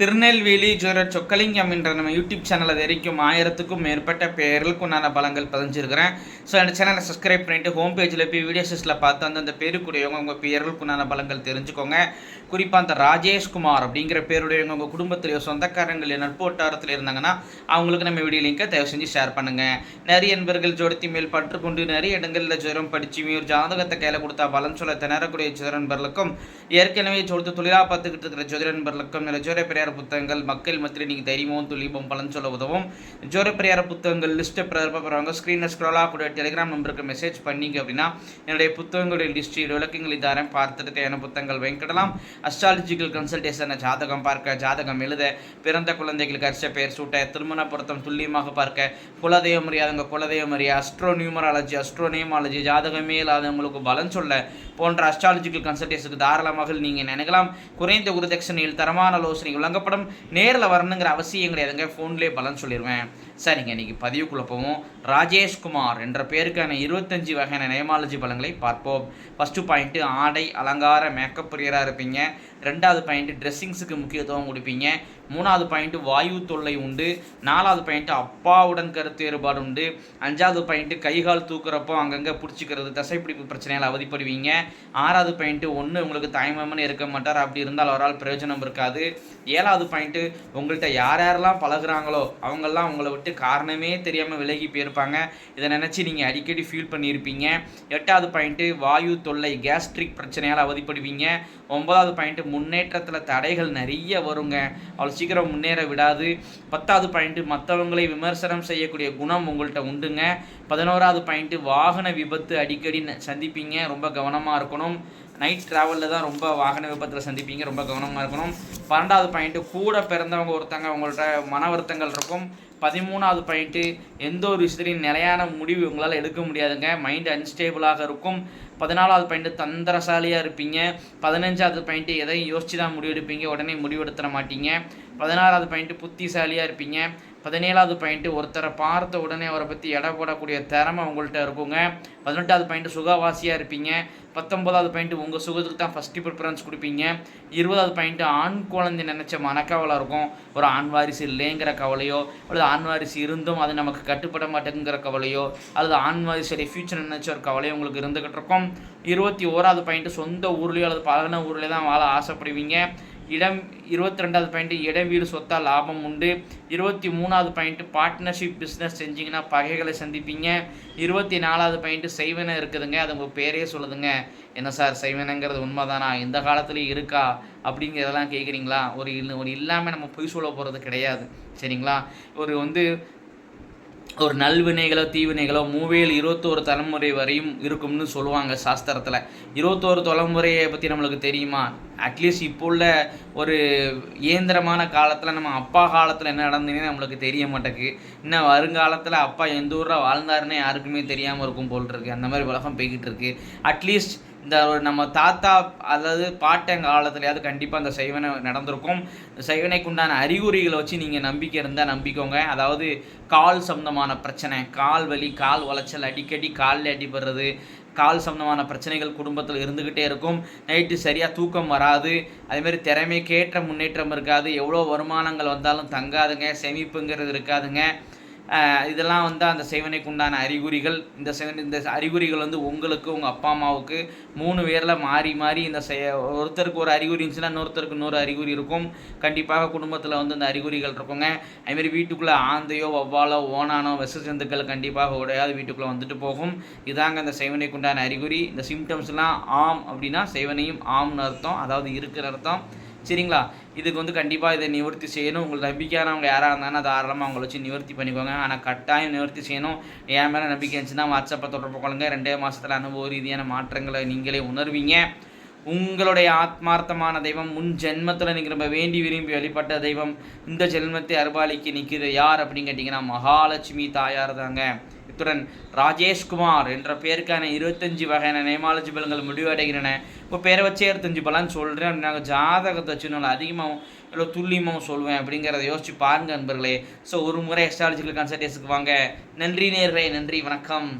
திருநெல்வேலி ஜோரர் சொக்கலிங்கம் என்ற நம்ம யூடியூப் சேனலை வரைக்கும் ஆயிரத்துக்கும் மேற்பட்ட பேர்களுக்கு உண்டான பலங்கள் பதிஞ்சிருக்கிறேன். ஸோ அந்த சேனலை சப்ஸ்கிரைப் பண்ணிவிட்டு ஹோம் பேஜில் போய் வீடியோஸில் பார்த்து அந்தந்த பேருக்குடையவங்க உங்கள் பேர்களுக்கு உண்டான பலங்கள் தெரிஞ்சுக்கோங்க. குறிப்பாக அந்த ராஜேஷ்குமார் அப்படிங்கிற பேருடையவங்க உங்கள் குடும்பத்திலேயோ சொந்தக்காரங்களே நட்பு வட்டாரத்தில் இருந்தாங்கன்னா அவங்களுக்கு நம்ம வீடியோ லிங்கை தயவு செஞ்சு ஷேர் பண்ணுங்கள் நிறைய நண்பர்கள் ஜோடத்தி மேல் பற்றுக்கொண்டு நிறைய இடங்களில் ஜுரம் படித்து ஒரு ஜாதகத்தை கையில் கொடுத்தா பலன் சொல்ல திணறக்கூடிய ஜோதிட நண்பர்களுக்கும் ஏற்கனவே ஜோதித்து தொழிலாக பார்த்துக்கிட்டு இருக்கிற ஜோதிட நண்பர்களுக்கும் நிறைய ஜோர பெரியார் புத்தகங்கள் மக்கள் மத்தியில் நீங்கள் தைரியமும் துல்லியமும் பலன் சொல்ல உதவும். ஜோர பெரியார் புத்தகங்கள் லிஸ்ட்டை பிறப்பறவங்க ஸ்க்ரீனில் ஸ்க்ரோலாக கூட டெலிகிராம் நம்பருக்கு மெசேஜ் பண்ணீங்க அப்படின்னா என்னுடைய புத்தகங்களுடைய லிஸ்ட் விளக்கங்களை தரேன். பார்த்துட்டு தேவையான புத்தகங்கள் வாங்கிக்கிடலாம் அஸ்ட்ராலஜிக்கல் கன்சல்டேஷனை ஜாதகம் பார்க்க ஜாதகம் எழுத பிறந்த குழந்தைகளுக்கு அரிச பெயர் சூட்ட திருமண பொருத்தம் துல்லியமாக பார்க்க குலதெய்வம் அறியாதவங்க குலதெய்வம் அறியா அஸ்ட்ரோ நியூமராலஜி அஸ்ட்ரோ நியமாலஜி ஜாதகமே இல்லாதவங்களுக்கு பலன் சொல்ல போன்ற அஸ்ட்ராலஜிக்கல் கன்சல்டேஷனுக்கு தாராளமாக நீங்கள் நினைக்கலாம். குறைந்த குருதட்சணையில் தரமான ஆலோசனை தங்கப்படம் நேரில் வரணுங்கிற அவசியம் கிடையாதுங்க. ஃபோன்லேயே பலன் சொல்லிடுவேன் சரிங்க இன்னைக்கு பதிவுக்குள்ளே போவோம் ராஜேஷ்குமார் என்ற பேருக்கான இருபத்தஞ்சு வகையான நேமாலஜி பலங்களை பார்ப்போம். ஃபஸ்ட்டு பாயிண்ட்டு ஆடை அலங்கார மேக்கப் பிரியராக இருப்பீங்க. ரெண்டாவது பாயிண்ட்டு ட்ரெஸ்ஸிங்ஸுக்கு முக்கியத்துவம் கொடுப்பீங்க. மூணாவது பாயிண்ட்டு வாயு தொல்லை உண்டு. நாலாவது பாயிண்ட்டு அப்பாவுடன் கருத்து வேறுபாடு உண்டு. அஞ்சாவது பாயிண்ட்டு கைகால் தூக்குறப்போ அங்கங்கே பிடிச்சிக்கிறது தசைப்பிடிப்பு பிரச்சனையால் அவதிப்படுவீங்க. ஆறாவது பாயிண்ட்டு ஒன்று உங்களுக்கு தாய்மாமன் இருக்க மாட்டார். அப்படி இருந்தால் அவரால் பிரயோஜனம் இருக்காது. ஏழாவது பாயிண்ட்டு உங்கள்கிட்ட யார் யாரெல்லாம் பழகுறாங்களோ அவங்கெல்லாம் உங்களை விட்டு காரணமே தெரியாமல் விலகி போயிருப்பாங்க. இதை நினச்சி நீங்கள் அடிக்கடி ஃபீல் பண்ணியிருப்பீங்க. எட்டாவது பாயிண்ட்டு வாயு தொல்லை கேஸ்ட்ரிக் பிரச்சனையால் அவதிப்படுவீங்க. ஒன்பதாவது பாயிண்ட்டு முன்னேற்றத்தில் தடைகள் நிறைய வருங்க. அவ்வளோ சீக்கிரம் முன்னேற விடாது. பத்தாவது பாயிண்ட்டு மற்றவங்களை விமர்சனம் செய்யக்கூடிய குணம் உங்கள்கிட்ட உண்டுங்க. பதினோராவது பாயிண்ட்டு வாகன விபத்து அடிக்கடி சந்திப்பீங்க. ரொம்ப கவனமாக இருக்கணும். நைட் ட்ராவலில் தான் ரொம்ப வாகன விபத்தில் சந்திப்பீங்க ரொம்ப கவனமாக இருக்கணும். பன்னெண்டாவது பாயிண்ட்டு கூட பிறந்தவங்க ஒருத்தங்க உங்கள்கிட்ட மன வருத்தங்கள் இருக்கும். பதிமூணாவது பாயிண்ட்டு எந்த ஒரு விஷயத்துலையும் நிலையான முடிவு உங்களால் எடுக்க முடியாதுங்க. மைண்ட் அன்ஸ்டேபிளாக இருக்கும். பதினாலாவது பாயிண்ட்டு தந்திரசாலியாக இருப்பீங்க. பதினஞ்சாவது பாயிண்ட்டு எதையும் யோசிச்சு தான் முடிவெடுப்பீங்க. உடனே முடிவெடுத்துட மாட்டீங்க. பதினாறாவது பாயிண்ட்டு புத்திசாலியாக இருப்பீங்க. பதினேழாவது பாயிண்ட்டு ஒருத்தரை பார்த்த உடனே அவரை பற்றி எடை போடக்கூடிய திறமை உங்கள்கிட்ட இருக்குங்க. பதினெட்டாவது பாயிண்ட்டு சுகவாசியாக இருப்பீங்க. பத்தொன்பதாவது பாயிண்ட்டு உங்கள் சுகத்துக்கு தான் ஃபஸ்ட்டு ப்ரிஃபரன்ஸ் கொடுப்பீங்க. இருபதாவது பாயிண்ட்டு ஆண் குழந்தை நினச்ச மனக்கவலை இருக்கும். ஒரு ஆண் வாரிசு இல்லைங்கிற கவலையோ அல்லது ஆண் வாரிசு இருந்தும் அது நமக்கு கட்டுப்பட மாட்டேங்கிற கவலையோ அல்லது ஆண் வாரிசுடைய ஃபியூச்சர் நினச்ச ஒரு கவலையோ உங்களுக்கு இருந்துகிட்டு இருக்கும். இருபத்தி ஓராவது பாயிண்ட்டு சொந்த ஊர்லேயோ அல்லது பழகின ஊர்லேயோ தான் வாழ ஆசைப்படுவீங்க. இடம் இருபத்தி ரெண்டாவது பாயிண்ட்டு இடம் வீடு சொத்தா லாபம் உண்டு. இருபத்தி மூணாவது பாயிண்ட்டு பார்ட்னர்ஷிப் பிஸ்னஸ் செஞ்சிங்கன்னா பகைகளை சந்திப்பீங்க. இருபத்தி நாலாவது பாயிண்ட்டு செய்வன இருக்குதுங்க. அது உங்கள் பேரே சொல்லுதுங்க. என்ன சார் செய்வனங்கிறது உண்மைதானா? இந்த காலத்துலேயும் இருக்கா? அப்படிங்கிறதெல்லாம் கேட்குறீங்களா ஒரு இல்லை ஒரு இல்லாமல் நம்ம பொய் சொல்ல போகிறது கிடையாது. சரிங்களா? ஒரு வந்து ஒரு நல்வினைகளோ தீவினைகளோ மூவேல் இருபத்தோரு தலைமுறை வரையும் இருக்கும்னு சொல்லுவாங்க சாஸ்திரத்தில். இருபத்தோரு தலைமுறையை பற்றி நம்மளுக்கு தெரியுமா? அட்லீஸ்ட் இப்போ உள்ள ஒரு இயந்திரமான காலத்தில் நம்ம அப்பா காலத்தில் என்ன நடந்ததுன்னு நம்மளுக்கு தெரிய மாட்டேங்குது. இன்னும் வருங்காலத்தில் அப்பா எந்த ஊரில் வாழ்ந்தாருன்னு யாருக்குமே தெரியாமல் இருக்கும் போல் இருக்கு. அந்த மாதிரி உலகம் போய்கிட்டு இருக்கு. அட்லீஸ்ட் இந்த ஒரு நம்ம தாத்தா அதாவது பாட்டன் காலத்துலையாவது கண்டிப்பாக அந்த சைவனை நடந்திருக்கும். இந்த உண்டான அறிகுறிகளை வச்சு நீங்கள் நம்பிக்கை இருந்தால் நம்பிக்கோங்க. அதாவது கால் சம்மந்தமான பிரச்சனை கால் வலி கால் உளைச்சல் அடிக்கடி காலில் அடிபடுறது கால் சம்மந்தமான பிரச்சனைகள் குடும்பத்தில் இருந்துக்கிட்டே இருக்கும். நைட்டு சரியாக தூக்கம் வராது. அதேமாதிரி திறமைக்கேற்ற முன்னேற்றம் இருக்காது. எவ்வளோ வருமானங்கள் வந்தாலும் தங்காதுங்க. சேமிப்புங்கிறது இருக்காதுங்க. இதெல்லாம் வந்து அந்த சேவனைக்கு உண்டான அறிகுறிகள். இந்த சேவன் இந்த அறிகுறிகள் வந்து உங்களுக்கு உங்கள் அப்பா அம்மாவுக்கு மூணு பேரில் மாறி மாறி இந்த செய ஒருத்தருக்கு ஒரு அறிகுறி இருந்துச்சுன்னா இன்னொருத்தருக்கு இன்னொரு அறிகுறி இருக்கும். கண்டிப்பாக குடும்பத்தில் வந்து இந்த அறிகுறிகள் இருக்குங்க. அதுமாரி வீட்டுக்குள்ளே ஆந்தையோ வவ்வாலோ ஓனானோ விஷ ஜந்துக்கள் கண்டிப்பாக உடையாது. வீட்டுக்குள்ளே வந்துட்டு போகும். இதாங்க இந்த சேவனைக்கு உண்டான அறிகுறி. இந்த சிம்டம்ஸ்லாம் ஆம் அப்படின்னா சேவனையும் ஆம்னு அர்த்தம். அதாவது இருக்கிற அர்த்தம். சரிங்களா? இதுக்கு வந்து கண்டிப்பாக இதை நிவர்த்தி செய்யணும். உங்களுக்கு நம்பிக்கையானவங்க யாராக இருந்தாலும் தாராளமாக அவங்கள வச்சு நிவர்த்தி பண்ணிக்கோங்க. ஆனால் கட்டாயம் நிவர்த்தி செய்யணும். என் மேலே நம்பிக்கை இருந்துச்சுன்னா வாட்ஸ்அப்பை தொடர்பு கொள்ளுங்க. ரெண்டே மாதத்தில் அனுபவ ரீதியான மாற்றங்களை நீங்களே உணர்வீங்க. உங்களுடைய ஆத்மார்த்தமான தெய்வம் முன் ஜென்மத்தில் நீங்கள் ரொம்ப வேண்டி விரும்பி வழிபட்ட தெய்வம் இந்த ஜென்மத்தை அருபாலிக்கு நிற்கிது யார் அப்படின்னு கேட்டிங்கன்னா மகாலட்சுமி தாயார் தாங்க. இத்துடன் ராஜேஷ்குமார் என்ற பேருக்கான இருபத்தஞ்சு வகையான நேமாலஜி பலங்கள் முடிவடைகின்றன. இப்போ பேரை வச்சே இருபத்தஞ்சு பலன் சொல்கிறேன் அப்படின்னா ஜாதகத்தை வச்சு நான் அதிகமாகவும் இல்லை துல்லியமாகவும் சொல்வேன் அப்படிங்கிறத யோசிச்சு பாருங்கள் நண்பர்களே. ஸோ ஒரு முறை எஸ்ட்ராலஜிக்கல் கன்சல்டேஷனுக்கு வாங்க. நன்றி நேர்களே நன்றி வணக்கம்.